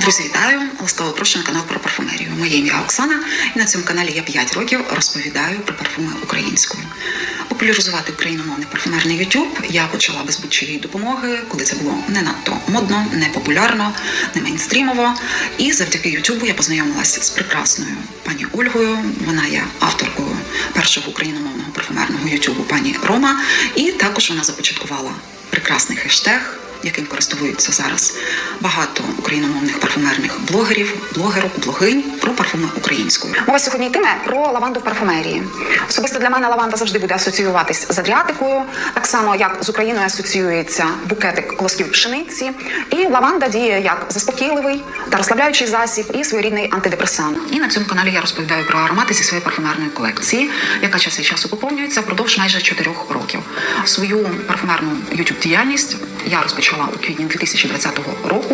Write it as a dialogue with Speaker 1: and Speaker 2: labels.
Speaker 1: Друзі, вітаю! Ласкаво прошу на канал про парфумерію. Моє ім'я Оксана, і на цьому каналі я 5 років розповідаю про парфуми українською. Популяризувати україномовний парфумерний YouTube я почала без будь-чиєї допомоги, коли це було не надто модно, не популярно, не мейнстрімово. І завдяки YouTube я познайомилася з прекрасною пані Ольгою. Вона є авторкою першого україномовного парфумерного YouTube пані Рома. І також вона започаткувала прекрасний хештег яким користуються зараз багато україномовних парфумерних блогерів, блогерок, блогинь про парфуми українською.
Speaker 2: Мова сьогодні йтиме про лаванду в парфумерії. Особисто для мене лаванда завжди буде асоціюватись з Адріатикою, так само як з Україною асоціюється букетик колосків пшениці. І лаванда діє як заспокійливий та розслабляючий засіб і своєрідний антидепресант.
Speaker 1: І на цьому каналі я розповідаю про аромати зі своєї парфумерної колекції, яка час від часу поповнюється впродовж майже 4 років. Свою парфумерну youtube діяльність я розпочала у квітні 2020 року